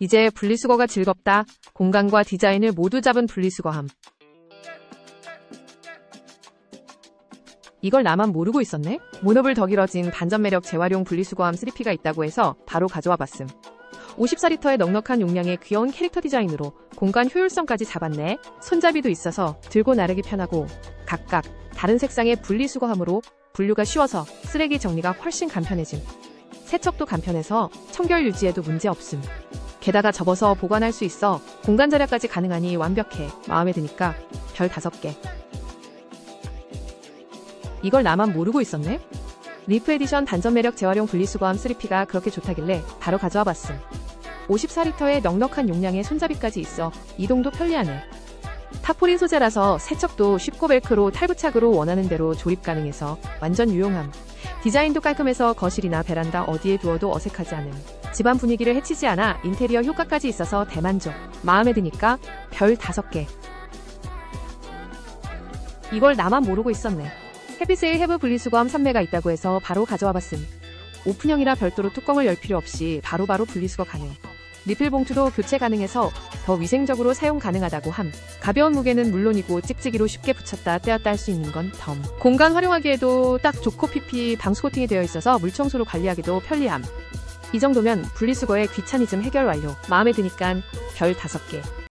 이제 분리수거가 즐겁다. 공간과 디자인을 모두 잡은 분리수거함. 이걸 나만 모르고 있었네? 모노블 더 길어진 반전 매력 재활용 분리수거함 3P가 있다고 해서 바로 가져와 봤음. 54리터의 넉넉한 용량의 귀여운 캐릭터 디자인으로 공간 효율성까지 잡았네. 손잡이도 있어서 들고 나르기 편하고 각각 다른 색상의 분리수거함으로 분류가 쉬워서 쓰레기 정리가 훨씬 간편해짐. 세척도 간편해서 청결 유지에도 문제 없음. 게다가 접어서 보관할 수 있어 공간 절약까지 가능하니 완벽해. 마음에 드니까 별 5개. 이걸 나만 모르고 있었네? 리프 에디션 반전 매력 재활용 분리수거함 3P가 그렇게 좋다길래 바로 가져와 봤음. 54리터의 넉넉한 용량의 손잡이까지 있어 이동도 편리하네. 타포린 소재라서 세척도 쉽고 벨크로 탈부착으로 원하는 대로 조립 가능해서 완전 유용함. 디자인도 깔끔해서 거실이나 베란다 어디에 두어도 어색하지 않음. 집안 분위기를 해치지 않아 인테리어 효과까지 있어서 대만족. 마음에 드니까 별 5개. 이걸 나만 모르고 있었네. 해피세일 해브 분리수거함 3매가 있다고 해서 바로 가져와 봤음. 오픈형이라 별도로 뚜껑을 열 필요 없이 바로바로 분리수거 가능. 리필 봉투도 교체 가능해서 더 위생적으로 사용 가능하다고 함. 가벼운 무게는 물론이고 찍찍이로 쉽게 붙였다 떼었다 할 수 있는 건 덤. 공간 활용하기에도 딱 좋고 PP 방수 코팅이 되어 있어서 물 청소로 관리하기도 편리함. 이 정도면 분리수거의 귀차니즘 해결 완료. 마음에 드니깐 별 5개.